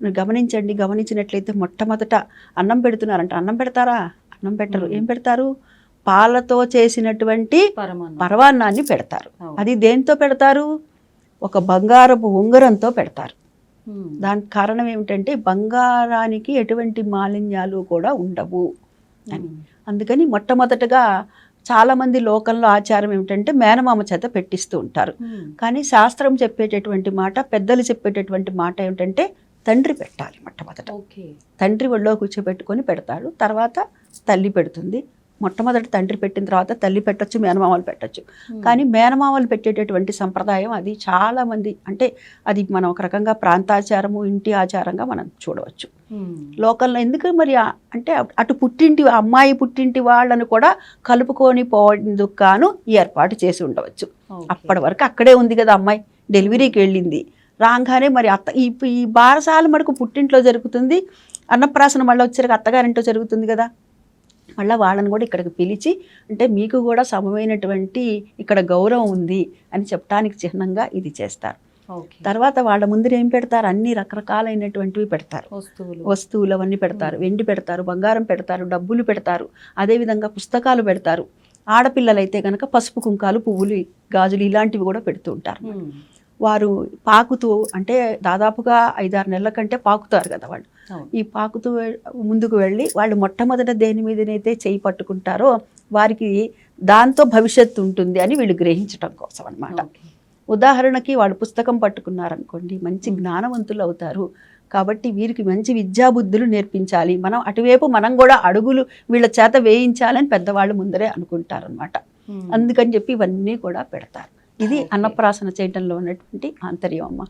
గమనించండి గమనించినట్లయితే మొట్టమొదట అన్నం పెడుతున్నారంట. అన్నం పెడతారా? అన్నం పెట్టరు. ఏం పెడతారు? పాలతో చేసినటువంటి పరవాన్నాన్ని పెడతారు. అది దేంతో పెడతారు? ఒక బంగారపు ఉంగరంతో పెడతారు. దానికి కారణం ఏమిటంటే బంగారానికి ఎటువంటి మాలిన్యాలు కూడా ఉండవు అని. అందుకని మొట్టమొదటగా చాలామంది లోకంలో ఆచారం ఏమిటంటే మేనమామ చేత పెట్టిస్తూ ఉంటారు. కానీ శాస్త్రం చెప్పేటటువంటి మాట పెద్దలు చెప్పేటటువంటి మాట ఏమిటంటే తండ్రి పెట్టాలి మొట్టమొదట. ఓకే. తండ్రి ఒళ్ళో కూర్చోబెట్టుకొని పెడతాడు. తర్వాత తల్లి పెడుతుంది. మొట్టమొదటి తండ్రి పెట్టిన తర్వాత తల్లి పెట్టొచ్చు మేనమామలు పెట్టొచ్చు. ఉమ్. కానీ మేనమామలు పెట్టేటటువంటి సంప్రదాయం అది చాలా మంది అంటే అది మనం ఒక రకంగా ప్రాంతాచారము ఇంటి ఆచారంగా మనం చూడవచ్చు. ఉమ్. లోకల్లో ఎందుకు మరి అంటే అటు పుట్టింటి అమ్మాయి పుట్టింటి వాళ్ళను కూడా కలుపుకొని పోయేందుకు గాను ఈ ఏర్పాటు చేసి ఉండవచ్చు. అప్పటి వరకు అక్కడే ఉంది కదా అమ్మాయి. డెలివరీకి వెళ్ళింది. రాగానే మరి అత్త ఈ ఈ బారసాల మటుకు పుట్టింట్లో జరుగుతుంది. అన్నప్రాసన మళ్ళీ వచ్చరికి అత్తగారింట్లో జరుగుతుంది కదా. మళ్ళీ వాళ్ళని కూడా ఇక్కడికి పిలిచి అంటే మీకు కూడా సమమైనటువంటి ఇక్కడ గౌరవం ఉంది అని చెప్పడానికి చిహ్నంగా ఇది చేస్తారు. తర్వాత వాళ్ళ ముందర ఏం పెడతారు? అన్ని రకరకాలైనటువంటివి పెడతారు. వస్తువులు. వస్తువులు అవన్నీ పెడతారు. వెండి పెడతారు బంగారం పెడతారు డబ్బులు పెడతారు అదేవిధంగా పుస్తకాలు పెడతారు. ఆడపిల్లలైతే కనుక పసుపు కుంకాలు పువ్వులు గాజులు ఇలాంటివి కూడా పెడుతూ ఉంటారు. వారు పాకుతూ అంటే దాదాపుగా ఐదారు నెలల కంటే పాకుతారు కదా వాళ్ళు. ఈ పాకుతూ ముందుకు వెళ్ళి వాళ్ళు మొట్టమొదట దేని మీదనైతే చేయి పట్టుకుంటారో వారికి దాంతో భవిష్యత్తు ఉంటుంది అని వీళ్ళు గ్రహించడం కోసం అన్నమాట. ఓకే. ఉదాహరణకి వాళ్ళు పుస్తకం పట్టుకున్నారనుకోండి మంచి జ్ఞానవంతులు అవుతారు. కాబట్టి వీరికి మంచి విద్యాబుద్ధులు నేర్పించాలి. మనం అటువైపు మనం కూడా అడుగులు వీళ్ళ చేత వేయించాలని పెద్దవాళ్ళు ముందరే అనుకుంటారనమాట. అందుకని చెప్పి ఇవన్నీ కూడా పెడతారు. ఇది. అన్నప్రాసన చేయటంలో ఉన్నటువంటి ఆంతర్యం అమ్మ